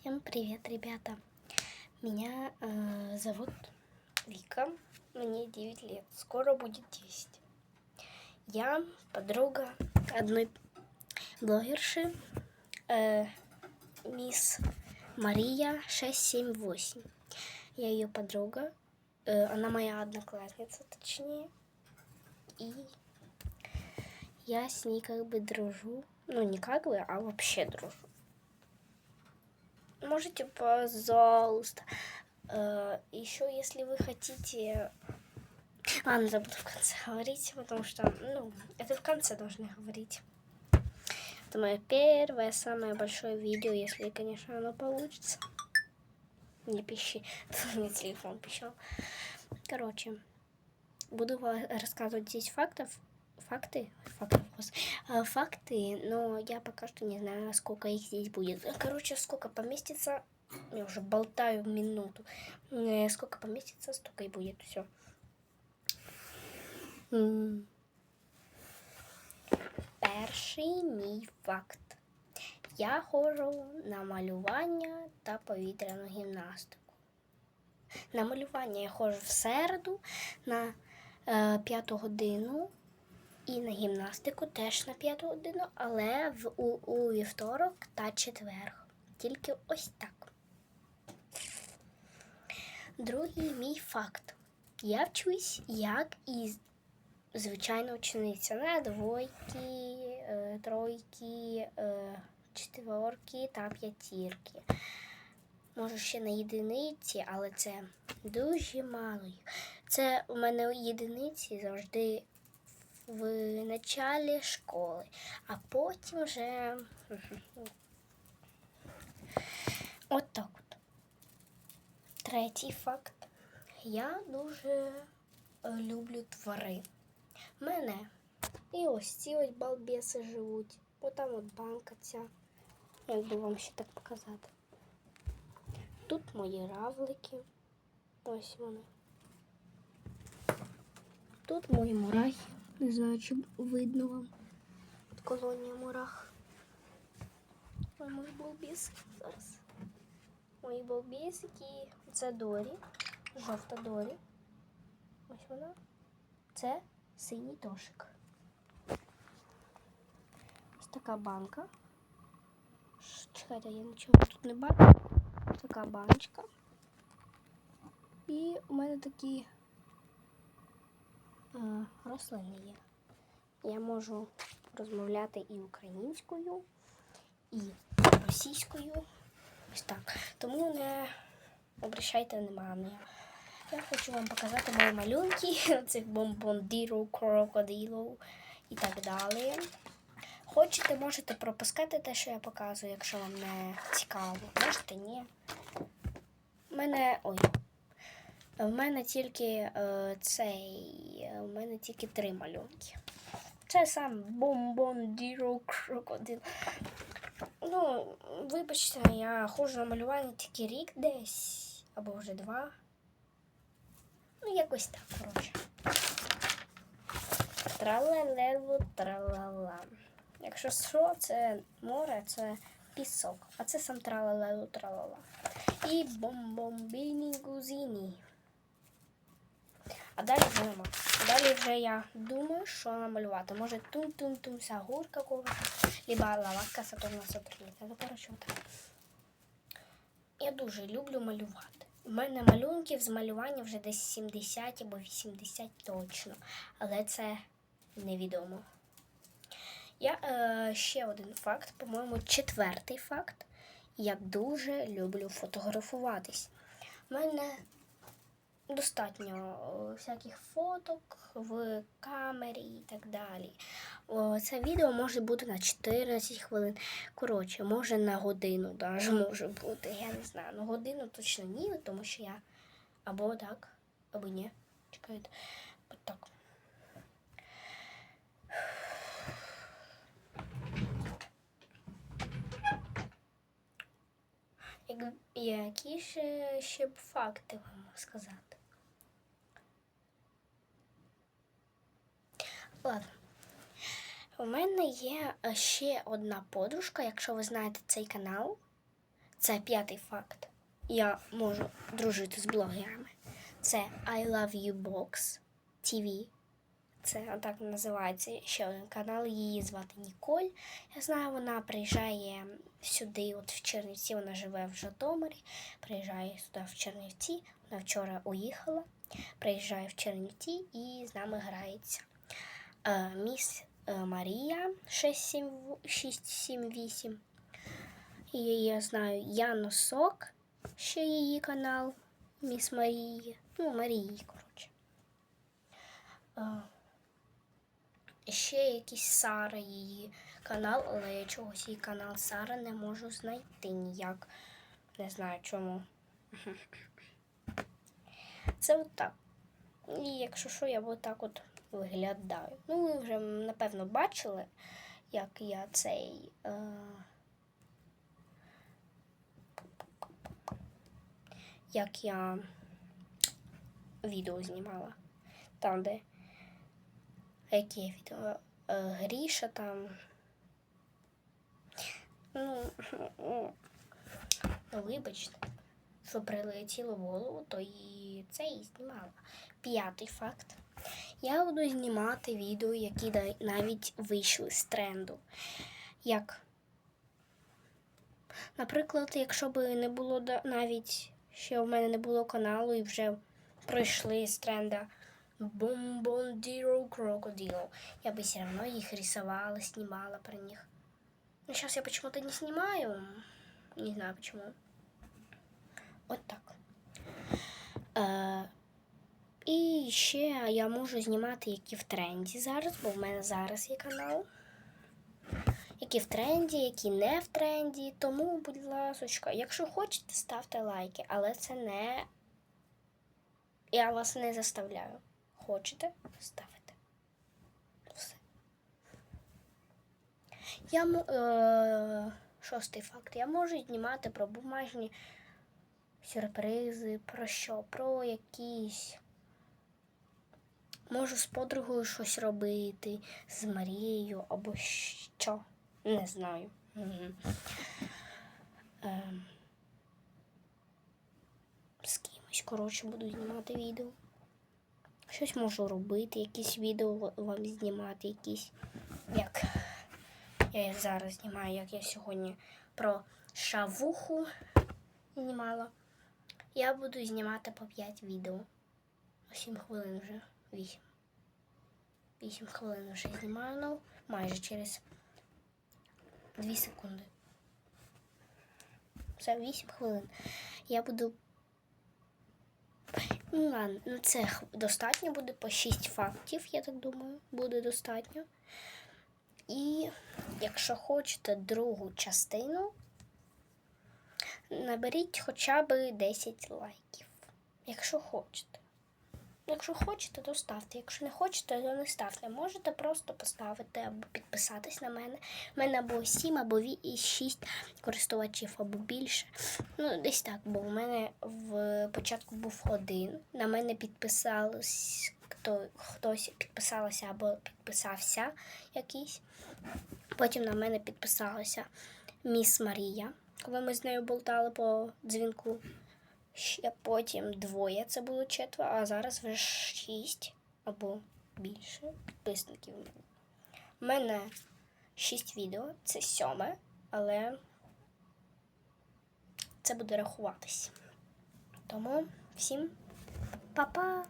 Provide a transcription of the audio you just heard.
Всем привет, ребята! Меня э, зовут Вика, мне 9 лет, скоро будет 10. Я подруга одной блогерши, э, мисс Мария 678. Я ее подруга, э, она моя одноклассница, точнее. И я с ней как бы дружу. Ну, не как бы, а вообще дружу. Можете, пожалуйста. Э, еще, если вы хотите... Ладно, забуду в конце говорить, потому что, ну, это в конце должны говорить. Это мое первое, самое большое видео, если, конечно, оно получится. Не пищи, меня телефон пищал. Короче, буду ва- рассказывать здесь фактов, факты, фактов, гос- э, факты, но я пока что не знаю, сколько их здесь будет. Короче, сколько поместится, я уже болтаю минуту, Э, сколько поместится, столько и будет, все. Перший мій факт. Я ходжу на малювання та повітряну гімнастику. На малювання я ходжу в середу на е, п'яту годину і на гімнастику теж на п'яту годину, але в, у, у вівторок та четвер. Тільки ось так. Другий мій факт. Я вчусь як і звичайна учениця на двойки, е, тройки, е, четверки та п'ятірки. Можу ще на єдиниці, але це дуже мало. Це у мене єдиниці завжди в началі школи, а потім вже от так от. Третій факт. Я дуже люблю тварин. Мене. І ось ці ось балбеси живуть. Отам от банка ця. Як би вам ще так показати. Тут мої равлики. Ось вони. Тут мої мурахи. Не знаю, чи видно вам. Тут колонія мурах. Ой, мої балбесики зараз. Мої балбесики. Це Дорі. Жовта Дорі. Ось вона. Це синій тошик. Ось така банка. Чекайте, я нічого тут не бачу. Така баночка. І у мене такі рослини є. Я можу розмовляти і українською, і російською. Ось так. Тому не обращайте внимання. Я хочу вам показати мої малюнки, цих бомбондіру, крокодилу і так далі. Хочете, можете пропускати те, що я показую, якщо вам не цікаво. Можете ні. У мене. Ой. В мене тільки е, цей. е, У мене тільки три малюнки. Це сам бомбондіро крокодил. Ну, вибачте, я ходжу на малювання тільки рік десь, або вже два. Ну, якось так, коротше. Тралалелу тралала. Якщо що, це море, це пісок. А це сам тралалелу тралала. І бомбомбіні гузіні. А далі вже нема. Далі вже я думаю, що намалювати. Може тум-тум-тум сагур какого-то, либо лавака Сатурна Сатурніка. Ну, коротше, отак. Я дуже люблю малювати. У мене малюнків з малювання вже десь 70 або 80 точно. Але це невідомо. Я е, ще один факт, по-моєму, четвертий факт. Я дуже люблю фотографуватись. У мене достатньо е, всяких фоток в камері і так далі. Це відео може бути на 14 хвилин. Коротше, може на годину даже може бути. Я не знаю. На годину точно ні, тому що я або так, або ні. Чекайте. От так. Які ще, ще б факти вам сказати? Ладно. У мене є е, ще одна подружка, якщо ви знаєте цей канал. Це п'ятий факт. Я можу дружити з блогерами. Це I Love You Box TV. Це так називається ще один канал. Її звати Ніколь. Я знаю, вона приїжджає сюди, от в Чернівці. Вона живе в Житомирі. Приїжджає сюди в Чернівці. Вона вчора уїхала. Приїжджає в Чернівці і з нами грається. Міс Марія 678. І я знаю Яну Сок, ще її канал. Міс Марії. Ну, Марії, коротше. Ще якийсь Сара її канал, але я чогось її канал Сара не можу знайти ніяк. Не знаю чому. Це от. І якщо що, я от так от виглядаю. Ну, ви вже, напевно, бачили, як я цей. Е... Як я відео знімала. Там, де яке відео? Е, Гріша там. Ну, ну, вибачте, що прилетіло в голову, то і це і знімала. П'ятий факт. Я буду знімати відео, які навіть вийшли з тренду. Як, наприклад, якщо б не було навіть ще в мене не було каналу і вже пройшли з тренда Бомбондіро Крокодило. Я бы все равно их рисовала, снимала про них. Но сейчас я почему-то не снимаю. Не знаю почему. Вот так. І ще я можу знімати, які в тренді зараз, бо в мене зараз є канал. Які в тренді, які не в тренді. Тому, будь ласочка, якщо хочете, ставте лайки, але це не. Я вас не заставляю. Хочете, ставите. Все. Я е- шостий факт. Я можу знімати про бумажні сюрпризи, про що? Про якісь. Можу з подругою щось робити, з Марією або що. Не знаю. Ем. З кимось, коротше, буду знімати відео. Щось можу робити, якісь відео вам знімати, якісь. Як я зараз знімаю, як я сьогодні про шавуху знімала. Я буду знімати по 5 відео. 7 хвилин вже. 8. 8 хвилин вже знімаю, ну, майже через 2 секунди. Це 8 хвилин. Я буду Ну, ладно, це достатньо буде по 6 фактів, я так думаю, буде достатньо. І якщо хочете другу частину, наберіть хоча б 10 лайків. Якщо хочете. Якщо хочете, то ставте. Якщо не хочете, то не ставте. Можете просто поставити або підписатись на мене. У мене або 7, або 6 користувачів, або більше. Ну, десь так, бо у мене в початку був один. На мене підписалось хто, хтось підписалося або підписався якийсь. Потім на мене підписалася міс Марія, коли ми з нею болтали по дзвінку. Ще потім двоє, це було четверо, а зараз вже шість або більше підписників. У мене шість відео, це сьоме, але це буде рахуватись. Тому всім па-па!